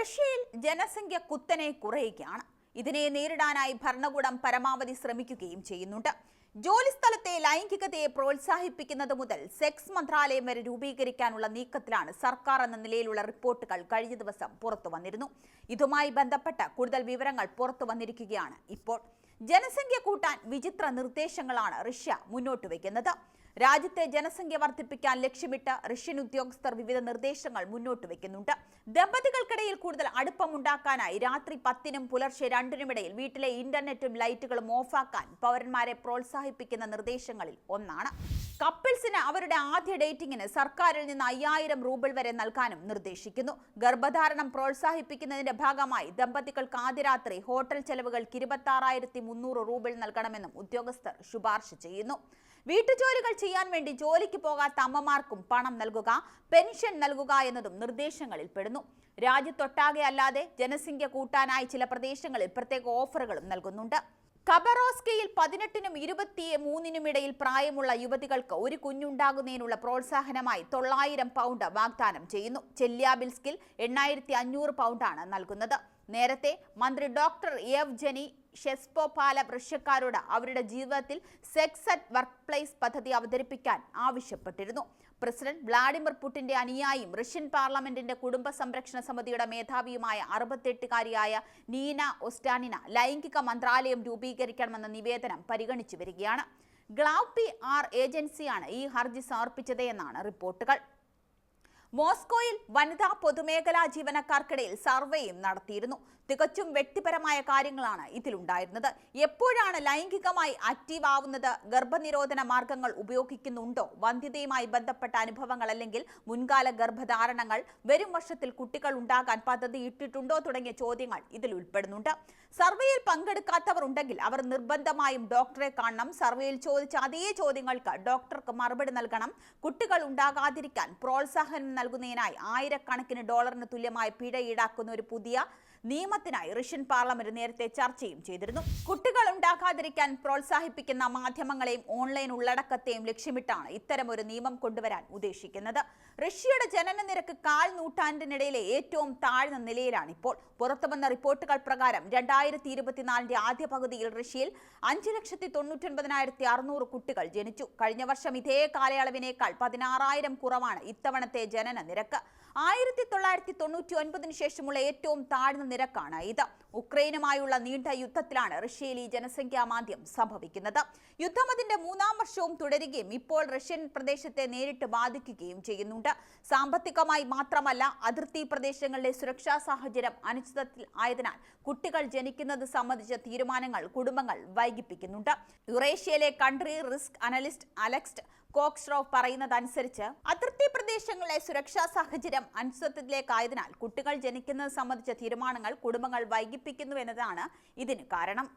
റഷ്യയിൽ ജനസംഖ്യ കുത്തനെ കുറയുകയാണ്. ഇതിനെ നേരിടാനായി ഭരണകൂടം പരമാവധി ശ്രമിക്കുകയും ചെയ്യുന്നുണ്ട്. ജോലിസ്ഥലത്തെ ലൈംഗികതയെ പ്രോത്സാഹിപ്പിക്കുന്നത് മുതൽ സെക്സ് മന്ത്രാലയം വരെ രൂപീകരിക്കാനുള്ള നീക്കത്തിലാണ് സർക്കാർ എന്ന നിലയിലുള്ള റിപ്പോർട്ടുകൾ കഴിഞ്ഞ ദിവസം പുറത്തു വന്നിരുന്നു. ഇതുമായി ബന്ധപ്പെട്ട കൂടുതൽ വിവരങ്ങൾ പുറത്തു വന്നിരിക്കുകയാണ് ഇപ്പോൾ. ജനസംഖ്യ കൂട്ടാൻ വിചിത്ര നിർദ്ദേശങ്ങളാണ് റഷ്യ മുന്നോട്ട് വയ്ക്കുന്നത്. രാജ്യത്തെ ജനസംഖ്യ വർദ്ധിപ്പിക്കാൻ ലക്ഷ്യമിട്ട് റഷ്യൻ ഉദ്യോഗസ്ഥർ വിവിധ നിർദ്ദേശങ്ങൾ മുന്നോട്ട് വയ്ക്കുന്നുണ്ട് ദമ്പതികൾക്കിടയിൽ കൂടുതൽ അടുപ്പമുണ്ടാക്കാനായി രാത്രി പത്തിനും പുലർച്ചെ രണ്ടിനുമിടയിൽ വീട്ടിലെ ഇന്റർനെറ്റും ലൈറ്റുകളും ഓഫാക്കാൻ പൗരന്മാരെ പ്രോത്സാഹിപ്പിക്കുന്ന നിർദ്ദേശങ്ങളിൽ ഒന്നാണ്. കപ്പിൾസിന് അവരുടെ ആദ്യ ഡേറ്റിംഗിന് സർക്കാരിൽ നിന്ന് അയ്യായിരം റൂബിൾ വരെ നൽകാനും നിർദ്ദേശിക്കുന്നു. ഗർഭധാരണം പ്രോത്സാഹിപ്പിക്കുന്നതിന്റെ ഭാഗമായി ദമ്പതികൾക്ക് ആദ്യ രാത്രി ഹോട്ടൽ ചെലവുകൾക്ക് ഇരുപത്തി ആറായിരത്തി മുന്നൂറ് റൂബിൾ നൽകണമെന്നും ഉദ്യോഗസ്ഥർ ശുപാർശ ചെയ്യുന്നു. വീട്ടുജോലികൾ ചെയ്യാൻ വേണ്ടി ജോലിക്ക് പോകാത്ത അമ്മമാർക്കും പണം നൽകുക പെൻഷൻ നൽകുക എന്നതും നിർദ്ദേശങ്ങളിൽ പെടുന്നു. രാജ്യത്തൊട്ടാകെ അല്ലാതെ ജനസംഖ്യ കൂട്ടാനായി ചില പ്രദേശങ്ങളിൽ പ്രത്യേക ഓഫറുകളും നൽകുന്നുണ്ട്. കബറോസ്കയിൽ പതിനെട്ടിനും ഇരുപത്തി മൂന്നിനും ഇടയിൽ പ്രായമുള്ള യുവതികൾക്ക് ഒരു കുഞ്ഞുണ്ടാകുന്നതിനുള്ള പ്രോത്സാഹനമായി തൊള്ളായിരം പൗണ്ട് വാഗ്ദാനം ചെയ്യുന്നു. ചെല്ലിയാബിൽസ്കിൽ എണ്ണായിരത്തി അഞ്ഞൂറ് പൗണ്ടാണ് നൽകുന്നത്. നേരത്തെ മന്ത്രി ഡോക്ടർ എഫ് ജനി ഷെസ്പോ പാല റഷ്യക്കാരോട് അവരുടെ ജീവിതത്തിൽ സെക്സ് അറ്റ് വർക്ക് പ്ലേസ് പദ്ധതി അവതരിപ്പിക്കാൻ ആവശ്യപ്പെട്ടിരുന്നു. പ്രസിഡന്റ് വ്ളാഡിമിർ പുടിന്റെ അനുയായിയും റഷ്യൻ പാർലമെന്റിന്റെ കുടുംബ സംരക്ഷണ സമിതിയുടെ മേധാവിയുമായ അറുപത്തെട്ടുകാരിയായ നീന ഒസ്റ്റാനിന ലൈംഗിക മന്ത്രാലയം രൂപീകരിക്കണമെന്ന നിവേദനം പരിഗണിച്ചു വരികയാണ്. ഗ്ലാവ് പി ആർ ഏജൻസിയാണ് ഈ ഹർജി സമർപ്പിച്ചത് എന്നാണ് റിപ്പോർട്ടുകൾ. മോസ്കോയിൽ വനിതാ പൊതുമേഖലാ ജീവനക്കാർക്കിടയിൽ സർവേയും നടത്തിയിരുന്നു. തികച്ചും വ്യക്തിപരമായ കാര്യങ്ങളാണ് ഇതിലുണ്ടായിരുന്നത്. എപ്പോഴാണ് ലൈംഗികമായി ആക്റ്റീവ് ആവുന്നത്? ഗർഭനിരോധന മാർഗങ്ങൾ ഉപയോഗിക്കുന്നുണ്ടോ? വന്ധ്യതയുമായി ബന്ധപ്പെട്ട അനുഭവങ്ങൾ അല്ലെങ്കിൽ മുൻകാല ഗർഭധാരണങ്ങൾ? വരും വർഷത്തിൽ കുട്ടികൾ ഉണ്ടാകാൻ പദ്ധതി ഇട്ടിട്ടുണ്ടോ തുടങ്ങിയ ചോദ്യങ്ങൾ ഇതിൽ ഉൾപ്പെടുന്നുണ്ട്. സർവേയിൽ പങ്കെടുക്കാത്തവർ ഉണ്ടെങ്കിൽ അവർ നിർബന്ധമായും ഡോക്ടറെ കാണണം. സർവേയിൽ ചോദിച്ച അതേ ചോദ്യങ്ങൾക്ക് ഡോക്ടർക്ക് മറുപടി നൽകണം. കുട്ടികൾ ഉണ്ടാകാതിരിക്കാൻ പ്രോത്സാഹനം നൽകുന്നതിനായി ആയിരക്കണക്കിന് ഡോളറിന് തുല്യമായ പിഴ ഈടാക്കുന്ന ഒരു പുതിയ നിയമത്തിനായി റഷ്യൻ പാർലമെന്റ് നേരത്തെ ചർച്ചയും ചെയ്തിരുന്നു. കുട്ടികൾ ഉണ്ടാകാതിരിക്കാൻ പ്രോത്സാഹിപ്പിക്കുന്ന മാധ്യമങ്ങളെയും ഓൺലൈൻ ഉള്ളടക്കത്തെയും ലക്ഷ്യമിട്ടാണ് ഇത്തരമൊരു നിയമം കൊണ്ടുവരാൻ ഉദ്ദേശിക്കുന്നത്. റഷ്യയുടെ ജനന നിരക്ക് കാൽ നൂറ്റാണ്ടിനിടയിലെ ഏറ്റവും താഴ്ന്ന നിലയിലാണ് ഇപ്പോൾ പുറത്തുവന്ന റിപ്പോർട്ടുകൾ പ്രകാരം രണ്ടായിരത്തി ഇരുപത്തിനാലിന്റെ ആദ്യ പകുതിയിൽ റഷ്യയിൽ അഞ്ച് ലക്ഷത്തി തൊണ്ണൂറ്റൊൻപതിനായിരത്തി അറുന്നൂറ് കുട്ടികൾ ജനിച്ചു. കഴിഞ്ഞ വർഷം ഇതേ കാലയളവിനേക്കാൾ പതിനാറായിരം കുറവാണ് ഇത്തവണത്തെ ജനന നിരക്ക് ആയിരത്തി തൊള്ളായിരത്തി തൊണ്ണൂറ്റി ഒൻപതിന് ശേഷമുള്ള ഏറ്റവും താഴ്ന്ന നിരക്കാണ് ഇത്. ഉക്രൈനുമായുള്ള നീണ്ട യുദ്ധത്തിലാണ് റഷ്യയിൽ ഈ ജനസംഖ്യാ മാന്ദ്യം സംഭവിക്കുന്നത്. യുദ്ധം അതിന്റെ മൂന്നാം വർഷവും തുടരുകയും ഇപ്പോൾ റഷ്യൻ പ്രദേശത്തെ നേരിട്ട് ബാധിക്കുകയും ചെയ്യുന്നുണ്ട്. സാമ്പത്തികമായി മാത്രമല്ല അതിർത്തി പ്രദേശങ്ങളിലെ സുരക്ഷാ സാഹചര്യം അനിശ്ചിതത്തിൽ ആയതിനാൽ കുട്ടികൾ ജനിക്കുന്നത് സംബന്ധിച്ച തീരുമാനങ്ങൾ കുടുംബങ്ങൾ വൈകിപ്പിക്കുന്നുണ്ട്. യുറേഷ്യയിലെ country risk analyst Alex Kokcharov പറയുന്നതനുസരിച്ച് അതിർത്തി പ്രദേശങ്ങളിലെ സുരക്ഷാ സാഹചര്യം അനിശ്ചിതത്വത്തിലേക്കായതിനാൽ കുട്ടികൾ ജനിക്കുന്നത് സംബന്ധിച്ച തീരുമാനങ്ങൾ കുടുംബങ്ങൾ വൈകിപ്പിക്കുന്നു എന്നതാണ് ഇതിന് കാരണം.